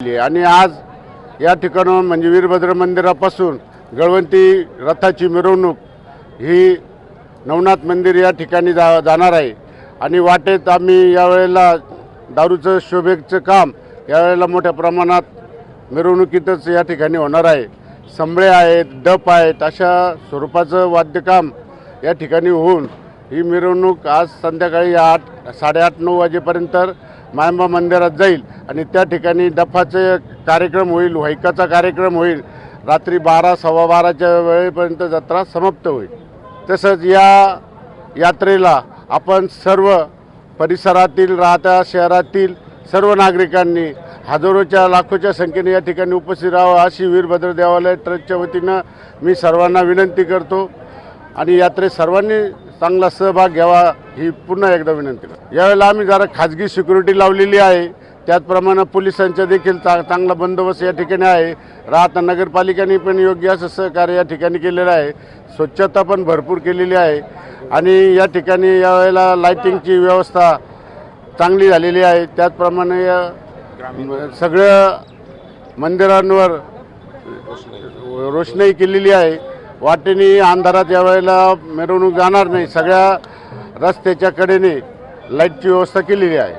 आणि आज या ठिकाणाहून म्हणजे वीरभद्र मंदिरापासून गळवंती रथाची मिरवणूक ही नवनाथ मंदिर या ठिकाणी जा जाणार आहे. आणि वाटेत आम्ही यावेळेला दारूचं शोभेचं काम यावेळेला मोठ्या प्रमाणात मिरवणुकीतच या ठिकाणी होणार आहे. संबळे आहेत डप आहेत अशा स्वरूपाचं वाद्यकाम या ठिकाणी होऊन ही मिरवणूक आज संध्याकाळी आठ साडेआठ नऊ वाजेपर्यंत मायंबा मंदिरात जाईल आणि त्या ठिकाणी डफाचे कार्यक्रम होईल व्हायकाचा कार्यक्रम होईल. रात्री बारा सव्वा बाराच्या वेळेपर्यंत जत्रा समाप्त होईल. तसंच या यात्रेला आपण सर्व परिसरातील राहत्या शहरातील सर्व नागरिकांनी हजारोच्या लाखोच्या संख्येने या ठिकाणी उपस्थित राहावं अशी वीरभद्र देवालय ट्रस्टच्या वतीनं मी सर्वांना विनंती करतो. आणि यात्रेत सर्वांनी चांगला सहभाग घ्यावा ही पुन्हा एकदा विनंती यावेळेला आम्ही जरा खाजगी सिक्युरिटी लावलेली आहे. त्याचप्रमाणे पोलिसांचा देखील चा चांगला बंदोबस्त या ठिकाणी आहे. राहता नगरपालिकेने पण योग्य असं सहकार्य या ठिकाणी केलेलं आहे. स्वच्छता पण भरपूर केलेली आहे. आणि या ठिकाणी यावेळेला लाईटिंगची व्यवस्था चांगली झालेली आहे. त्याचप्रमाणे या सगळ्या मंदिरांवर रोषणाई केलेली आहे. वाटेने अंधारात यावेळेला मिरवणूक जाणार नाही. सगळ्या रस्त्याच्या कडेने लाईटची व्यवस्था केलेली आहे.